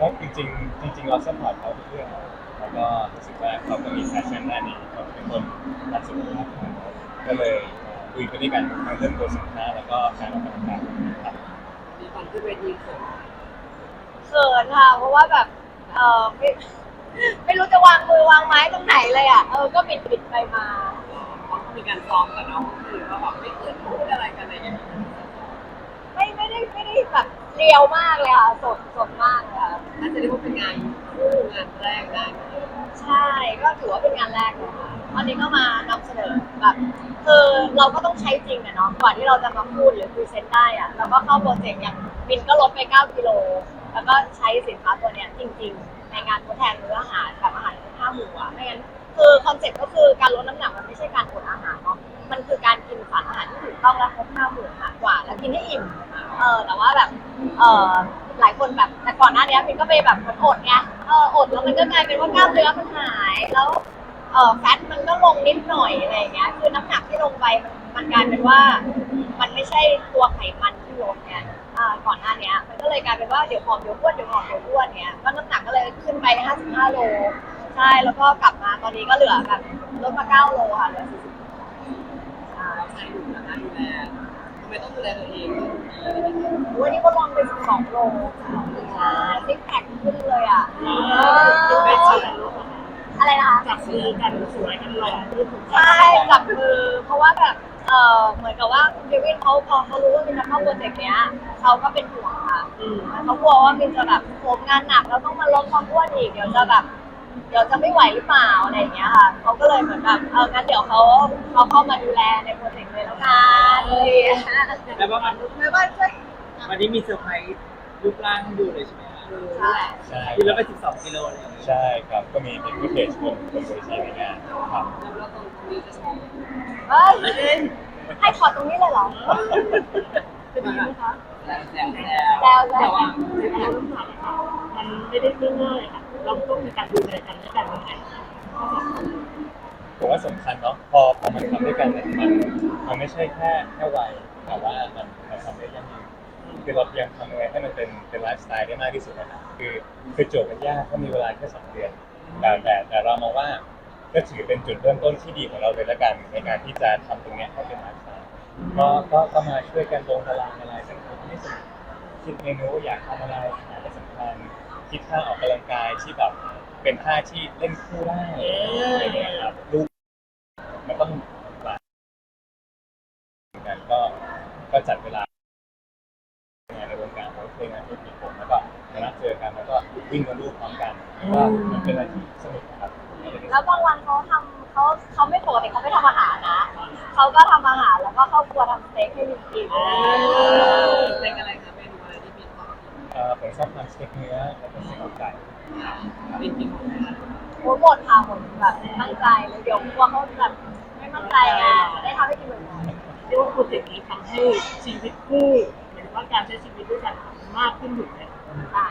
ก็จริงๆจริง ๆ เราซัพพอร์ตเขาทุกเรื่องแล้วก็รู้สึกว่าเขาก็มีแพชชั่นด้านนี้เขาเป็นคนรักสุขภาพก็เลยคุยไปด้วยกันทั้งเรื่องตัวสินค้าแล้วก็การออกกำลังกายครับมีตอนขึ้นเวทีเขินเขินค่ะเพราะว่าแบบเออไม่ไม่รู้จะวางมือวางไม้ตรงไหนเลยอะเออก็บิดบิดไปมาเขาก็มีการซ้อมกับน้องคนอื่นว่าแบบไม่เขินพูดอะไรกันอะไรอย่างเงี้ยไม่ไม่ได้ไม่ได้แบบ เรียวมากเลยค่ะสดสดมากเลยค่ะ น่าจะเรียกว่าเป็นงานคู่งานแรกได้ไหมใช่ก็ถือว่าเป็นงานแรกเลยค่ะวันนี้ก็มานำเสนอแบบคือเราก็ต้องใช้จริงอะเนาะก่อนที่เราจะมาพูดหรือพรีเซนต์ได้อะเราก็เข้าโปรเจกต์อย่างบินก็ลดไป 9 กิโล แล้วก็ใช้สินค้าตัวเนี้ยจริง ๆ ในงานทดแทนมื้ออาหารแบบอาหารคุณค่าหมู่อะไม่งั้นคือคอนเซ็ปต์ก็คือการลดน้ำหนักมันไม่ใช่การอดอาหารเนาะมันคือการกินสารอาหารที่ถูกต้องและครบห้าหมู่มากกว่า แล้วกินให้อิ่มเออแต่ว่าแบบ เออหลายคนแบบแต่ก่อนหน้านี้บินก็ไปแบบมือนอดไงเอออดแล้วมันก็กลายเป็นว่ากล้ามเนื้อมันหายแล้วเออแฟตมันก็ลงนิดหน่อยอะไรอย่างเงี้ยคือน้ำหนักที่ลงไปมันมันกลายเป็นว่ามันไม่ใช่ตัวไขมันที่ลดไงอ่าก่อนหน้าเนี้ยมันก็เลยกลายเป็นว่าเดี๋ยวผอมเดี๋ยวอ้วนเดี๋ยวผอมเดี๋ยวอ้วนเนี้ยก็น้ำหนักก็เลยขึ้นไป 55 โลใช่แล้วก็กลับมาตอนนี้ก็เหลือแบบลดมา 9 โลค่ะเหลือ40ใช่าใช้ดูนะดูแลทำไมต้องดูแลตัวเอง วันนี้ก็ลองไป12โลใช่ซิกแพคขึ้นเลยอะเออไม่ใช่อะไรนะคะจับมือกันสวยกันหล่อใช่จับมือ เพราะว่าแบบเออเหมือนกับว่าคุณเดวินเขาพอเขารู้ว่ามินจะเข้าโปรเจกต์เนี้ยเขาก็เป็นห่วงค่ะเขากลัวว่ามินจะแบบโหมงานหนักแล้วต้องมาลดความอ้วนอีกเดี๋ยวจะแบบ เดี๋ยวจะไม่ไหวหรือเปล่าอะไรอย่างเงี้ยค่ะเขาก็เลยเหมือนแบบเอองั้นเดี๋ยวเขาเขาเข้ามาดูแลในโปรเจกต์เลยแล้วกันอะไรอย่างเลยแล้วว่ามันไม่ว่าช่วยวันนี้มีเซอร์ไพรส์รูปร่างให้ดูเลยใช่ไหมครับใช่ใช่กินแล้รัวบไป12กิโลเลยใช่ครับก็มีเป็นเพจบนบนเวทีในงานครับแล้วตรงนี้จะชมเฮ้ยให้ถอดตรงนี้เลยเหรอจะดีไหมคะแซวแซวแซวแซวแต่ว่ามันไม่ได้ง่ายๆค่ะ เราต้องมีการดูแลกันและกันยังไงผมว่าสำคัญเนาะพอพอมันทำด้วยกันเนี่ยมันมันไม่ใช่แค่แค่วัยแต่ว่ามันมันทำได้ยั่งยืนคือเราพยายามทำยังไงให้มันเป็นเป็นไลฟ์สไตล์ได้มากที่สุดนะครับคือคือโจทย์มันยากเพราะมีเวลาแค่สองเดือนแต่แต่แต่เรามองว่าก็ถือเป็นจุดเริ่มต้นที่ดีของเราเลยละกัน ในการที่จะทำตรงเนี้ยให้เป็นไลฟ์สไตล์ก็ก็ก็มาช่วยกันลงตารางอะไรกันให้สนุกคิดเมนูอยากทำอะไรหาได้สำคัญ คิดท่าออกกำลังกายที่แบบเป็นท่าที่เล่นคู่ได้อะไรอย่างเงี้ยครับรูปมันต้องหลายกันก็ก็จัดเวลางานในวงการของเพลงงานธุรกิจผมแล้วก็มานัดเจอกันแล้วก็วิ่งกันรูปพร้อมกันว่ามันเป็นอะไรที่สนุกนะครับแล้วบางวันเขาทำเขาเขาไม่ปกติเขาไม่ทำอาหารนะเขาก็ทำอาหารแล้วก็เข้าครัวทำสเต็กให้มินกิน เป็นอะไรคะ เอ่อผมชอบทำสเต็กเนื้อแล้วก็สเต็กอกไก่เป็นกินของมันโอ้หมดค่ะหมดแบบตั้งใจเลยเดี๋ยวกลัวเขาแบบไม่มั่นใจไงจะได้ทำให้กินบ่อยเรียกว่าโปรเจกต์นี้ทำให้ชีวิตคู่หรือว่าการใช้ชีวิตด้วยกันมากขึ้นอยู่ไหมใช่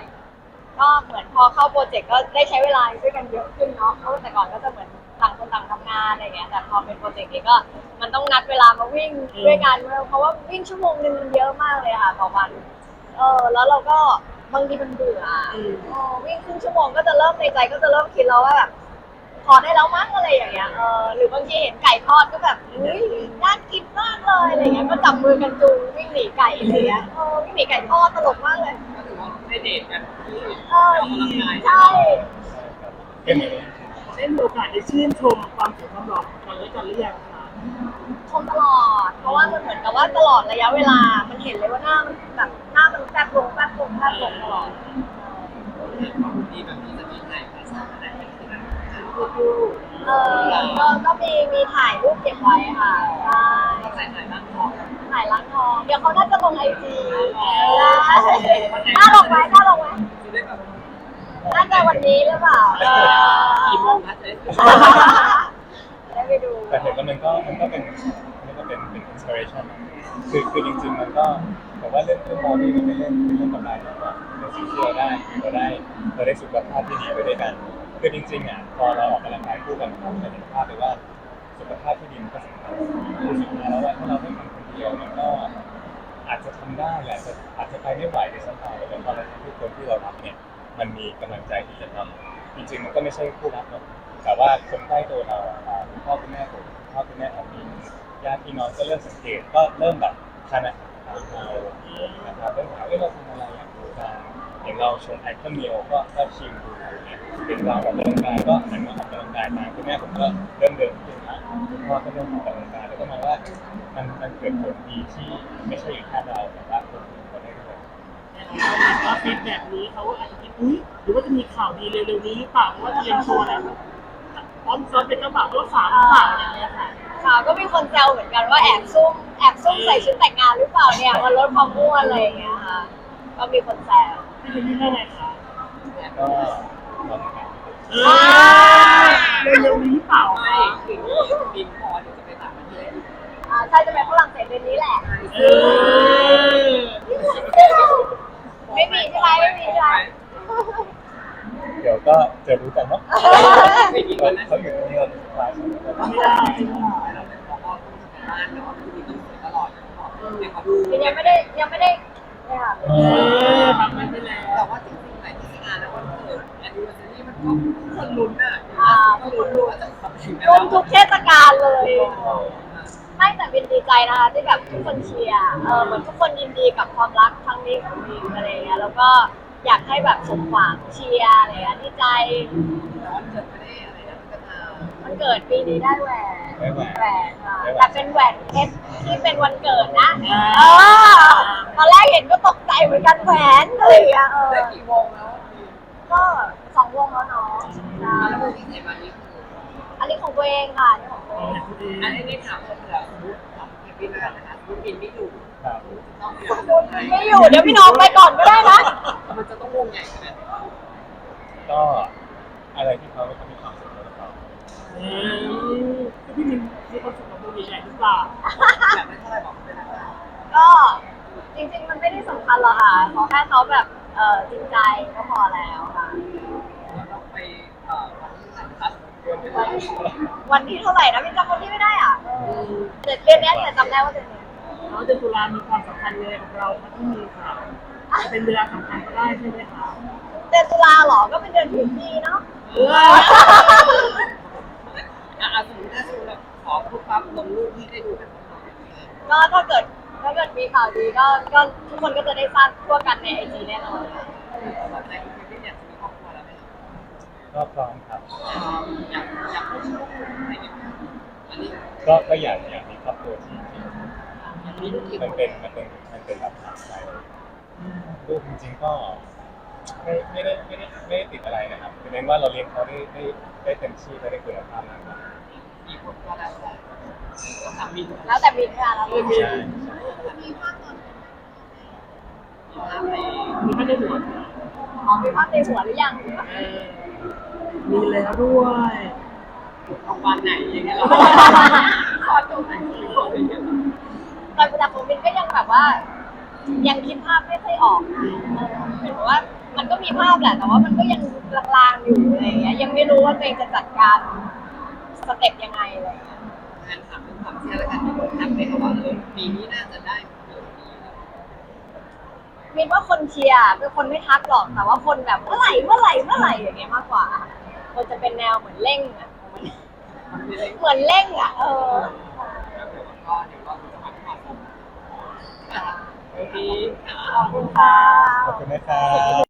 ก็เหมือนพอเข้าโปรเจกต์ก็ได้ใช้เวลาด้วยกันเยอะขึ้นเนาะเพราะแต่ก่อนก็จะเหมือนต่างคนต่างทำงานอะไรอย่างเงี้ยแต่พอเป็นโปรเจกต์นี้ก็มันต้องนัดเวลามาวิ่งด้วยกันเพราะว่าวิ่งชั่วโมงนึงมันเยอะมากเลยค่ะต่อวัน เออแล้วเราก็บางทีมันเบื่ออะเออวิ่งครึ่งชั่วโมงก็จะเริ่มในใจก็จะเริ่มคิดแล้วว่าแบบพอได้แล้วมั้งอะไรอย่างเงี้ยเออหรือบางทีเห็นไก่ทอดก็แบบอุ้ยน่ากินมากเลยอะไรเงี้ยก็จับมือกันจูงวิ่งหนีไก่อะไรเงี้ยเออวิ่งหนีไก่ทอดตลกมากเลยก็ถือว่าได้เดทกันที่เออออกกำลังกายใช่ เป็นเหมือนได้มีโอกาสได้ชื่นชมความสวยความหล่อของกันและกันหรือยังคะชมตลอด เพราะว่ามันเหมือนกับว่าตลอดระยะเวลา มันเห็นเลยว่าหน้ามันแบบหน้ามันแฟบลงแฟบลงแฟบลงตลอด ดีแบบนี้จะมีไหนคะสามอะไรเป็นที่ไหน เออก็ก็มีมีถ่ายรูปเก็บไว้ค่ะใช่ใส่ถ่ายบ้างของถ่ายล้างทองเดี๋ยวเขาน่าจะลงไอจีน่าลงไหมน่าลงไหมจะได้แบบน่าจะวันนี้หรือเปล่ากี่โมงคะได้ได้ไปดูแต่เห็นแล้วมันก็มันก็เป็นมันก็เป็นเป็นอินสปิเรชันคือคือจริงๆมันก็ผมว่าเรื่องเรื่องบอดี้มันเป็นเรื่องเป็นเรื่องกำไรนะว่าในสิ่งที่เราได้เราได้เราได้สุขภาพที่ดีไปด้วยกันคือจริงๆอะพอเราออกกำลังกายคู่กันเราจะเห็นภาพเลยว่า สุขภาพที่ดีมันก็สำคัญคือสุดท้ายแล้วว่าถ้าเราไม่ทำคนเดียวมันก็อาจจะทำได้แหละแต่อาจจะไปไม่ไหวในสมัยแต่พอเราทำทุกคนที่เรารักเนี่ย มันมีกำลังใจที่จะทำจริงๆมันก็ไม่ใช่คู่รักหรอกแต่ว่าคนใกล้ตัวเราอ่าคุณพ่อคุณแม่ผมคุณพ่อคุณแม่ของมีญาติพี่น้องก็เริ่มสังเกตก็เริ่มแบบทานอาหารตามเรานะครับเริ่มถามว่าเอ้ยเราทำอะไรอย่ากดูกันเห็นเราชมไอคอนเมลก็ก็ชิมดูอะไรเงี้ยเห็นเราออกกำลังกายก็หันมาออกกำลังกายตามคุณแม่ผมก็เริ่มเดินขึ้น นะคุณพ่อก็เริ่มออกกำลังกายแล้วก็มาว่ามันมันเกิดผลดีที่ไม่ใช่แค่เราแต่ว่าคนอื่นก็ได้ด้วยก็ฟีดแบบนี้เขาอาจจะคิดอุ้ยหรือว่าจะมีข่าวดีเร็วๆนี้หรือเปล่าเพราะว่าเตรียมโชว์แล้วพร้อมซ้อนเป็นเจ้าบ่าวเจ้าสาวหรือเปล่าอะไรอย่างเงี้ยค่ะค่ะก็มีคนแซวเหมือนกันว่าแอบซุ่มแอบซุ่มใส่ชุดแต่งงานหรือเปล่าเนี่ยมันลดความม่วนอะไรอย่างเงี้ยค่ะ ก็มีคนแซวพี่จะมีได้ไงคะก็ลองกันเออ เร็วๆนี้หรือเปล่าไม่ถึงบินพอเดี๋ยวจะไปต่างประเทศอ่าใช่จะไปฝรั่งเศสเดือนนี้แหละ เออไม่มีใช่ไหมไม่มีใช่ไหมเดี๋ยวก็จะรู้กันเนาะไม่มีวันนั้นเขาอยู่ที่นี่เราคลายไม่ได้เราเป็นพ่อพ่อต้องทำงานแต่ว่าคือมีต้องสวยตลอดเนี่ยเขาดูยังไม่ได้ยังไม่ได้เนี่ยค่ะเออทำมันไปแล้วแต่ว่าจริงๆไหนที่งานแล้ววันเกิดแอนนิวเซอรี่มันก็คนลุ้นอะก็ลุ้น รู้ว่าจะทำถึงรวมทุกเทศกาลเลยไม่แต่บินดีใจนะคะที่แบบทุกคนเชียร์เออเหมือนทุกคนยินดีกับความรักครั้งนี้ของบินอะไรอย่างเงี้ยแล้วก็อยากให้แบบสมหวังเชียร์อะไรอย่างเงี้ยดีใจแต่ว่าเกิดไม่ได้อะไรนะก็ตามมันเกิดปีนี้ได้แหวนได้แหวน แหวนค่ะได้แหวนแต่เป็นแหวนเพชรที่เป็นวันเกิดนะเออตอนแรกเห็นก็ตกใจเหมือนกันแหวนอะไรอย่างเงี้ยเออได้กี่วงแล้วก็ สองวงแล้วเนาะใช่แล้ววงที่ใส่มานี่อันนี้ของตัวเองค่ะอันนี้ของตัวเองอันนี้ได้ถามคนเหลือสมมติของแฮปปี้นานะคะสมมติบินไม่อยู่ครับต้องมีไม่อยู่เดี๋ยวพี่น้องไปก่อนก็ได้นะ มันจะต้องวงใหญ่ขนาดไหนก็อะไรที่เขาเขามีความสุขแล้วก็เออพี่มินมีความสุขกับโมดีใหญ่หรือเปล่าแบบไม่เท่าไหร่บอกไม่ได้ก็จริงๆมันไม่ได้สำคัญหรอกค่ะขอแค่เขาแบบเออจริงใจก็พอแล้วค่ะ เราต้องไปเอ่อวันที่ไหนคะเดือนไม่ วัได้นวันที่เท่าไหร่นะพี่จำวันที่ไม่ได้อะเออเดือนเดือนนี้แต่จำได้ว่าเดือนนี้แล้วเดือนตุลามีความสำคัญเลยกับเรามันต้องมีค่ะจะเป็นเวลาสำคัญก็ได้ใช่ไหมคะเดือนตุลาเหรอก็เป็นเดือนผิวดีเนาะเอออะสมมติถ้าสมมติเราขอปุ๊บปั๊บลงรูปที่ได้ดูกันบ้างก็ถ้าเกิดถ้าเกิดมีข่าวดีก็ก็ทุกคนก็จะได้ทราบทั่วกันในไอจีแน่นอน ก็พร้อมครับ อยากอยากพูดอะไรอย่างเงี้ยอันนี้ก็ก็อยากอยากมีครอบครัวที่ที่อยากมีลูกกี่คมันนเป็นมันเป็นมันเป็นแบบทางใจลูกจริงๆก็ไม่ไม่ได้ไม่ได้ไม่ได้ติดอะไรนะครับคือเน้นว่าเราเลี้ยงเขาได้ได้ได้เต็มที่และได้คุณภาพมากกว่ากี่คนก็แล้วแต่ต้องทำบินแล้วแต่บินค่ะแล้วแต่บินใช่มีภาพในมีไม่ได้หัวอ๋อมีภาพในหัวหรือยัง เออ มีแล้วด้วยโรงพยาบาลไหนอย่างเงี้ยเราขอตรงไหนอะไรอย่างเงี้ยตอนประดับของบินก็ยังแบบว่า ยังคิดภาพไม่ค่อยออกนะเออเห็นว่ามันก็มีภาพแหละแต่ว่ามันก็ยังลางๆอยู่อะไรอย่างเงี้ยยังไม่รู้ว่าตัวเองจะจัดการสเต็ปยังไงอะไรอย่างเงี้ยงานถามเรื่องความเชื่อแล้วกันทำไปเขาว่าเออปีนี้น่าจะได้เกิดนี้มินว่าคนเชียร์เป็นคนไม่ทักหรอกแต่ว่าคนแบบเมื่อไหร่เมื่อไหร่เมื่อไหร่อย่างเงี้ยมากกว่า คนจะเป็นแนวเหมือนเร่งอะเหมือนเร่งอะเออก็เดี๋ยวก็จะมาขอโอเคขอบคุณค่ะ ขอบคุณนะครับ